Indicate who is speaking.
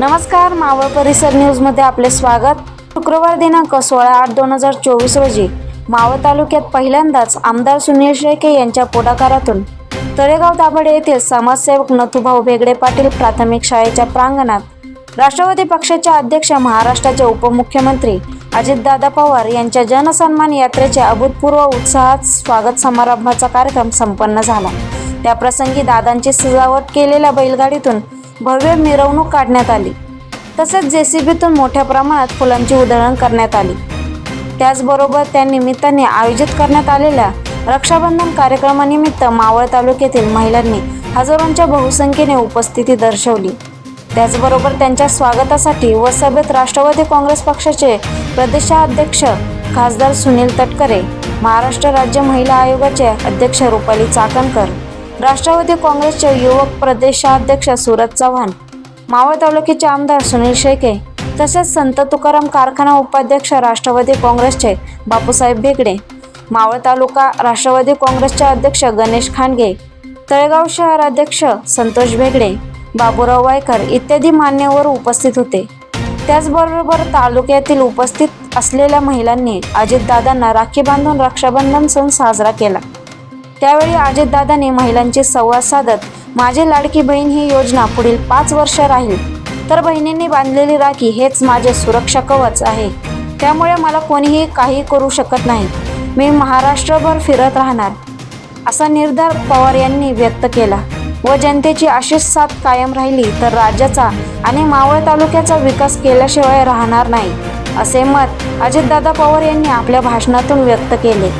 Speaker 1: नमस्कार मावळ परिसर न्यूजमध्ये आपले स्वागत. शुक्रवार दिनांक सोळा आठ दोन हजार चोवीस रोजी मावळ तालुक्यात पहिल्यांदाच आमदार सुनील शेळके यांच्या पुढाकारातून तळेगाव दाभडे येथील समाजसेवक नथुभाऊ भेगडे पाटील प्राथमिक शाळेच्या प्रांगणात राष्ट्रवादी पक्षाच्या अध्यक्ष महाराष्ट्राचे उपमुख्यमंत्री अजितदादा पवार यांच्या जनसन्मान यात्रेचे अभूतपूर्व उत्साहात स्वागत समारंभाचा कार्यक्रम संपन्न झाला. त्याप्रसंगी दादांची सजावट केलेल्या बैलगाडीतून भव्य मिरवणूक काढण्यात आली. तसेच जेसीबीतून मोठ्या प्रमाणात फुलांची उधळण करण्यात आली. त्याचबरोबर त्या निमित्ताने आयोजित करण्यात आलेल्या रक्षाबंधन कार्यक्रमानिमित्त मावळ तालुक्यातील महिलांनी हजारोंच्या बहुसंख्येने उपस्थिती दर्शवली. त्याचबरोबर त्यांच्या स्वागतासाठी व सभेत राष्ट्रवादी काँग्रेस पक्षाचे प्रदेशाध्यक्ष खासदार सुनील तटकरे महाराष्ट्र राज्य महिला आयोगाचे अध्यक्ष रुपाली चाकणकर राष्ट्रवादी काँग्रेसचे युवक प्रदेशाध्यक्ष सुरज चव्हाण मावळ तालुक्याचे आमदार सुनील शेखे तसेच संत तुकाराम कारखाना उपाध्यक्ष राष्ट्रवादी काँग्रेसचे बापूसाहेब भेगडे मावळ तालुका राष्ट्रवादी काँग्रेसचे अध्यक्ष गणेश खांडगे तळेगाव शहर अध्यक्ष संतोष भेगडे बाबूराव वायकर इत्यादी मान्यवर उपस्थित होते. त्याचबरोबर तालुक्यातील उपस्थित असलेल्या महिलांनी अजितदादांना राखी बांधून रक्षाबंधन सण साजरा केला. त्यावेळी अजितदादाने महिलांचे संवाद साधत माझी लाडकी बहीण ही योजना पुढील पाच वर्ष राहील. तर बहिणींनी बांधलेली राखी हेच माझे सुरक्षा कवच आहे. त्यामुळे मला कोणीही काही करू शकत नाही. मी महाराष्ट्रभर फिरत राहणार. असा निर्धार पवार यांनी व्यक्त केला. व जनतेची अशीच साथ कायम राहिली तर राज्याचा आणि मावळ तालुक्याचा विकास केल्याशिवाय राहणार नाही असे मत अजितदादा पवार यांनी आपल्या भाषणातून व्यक्त केले.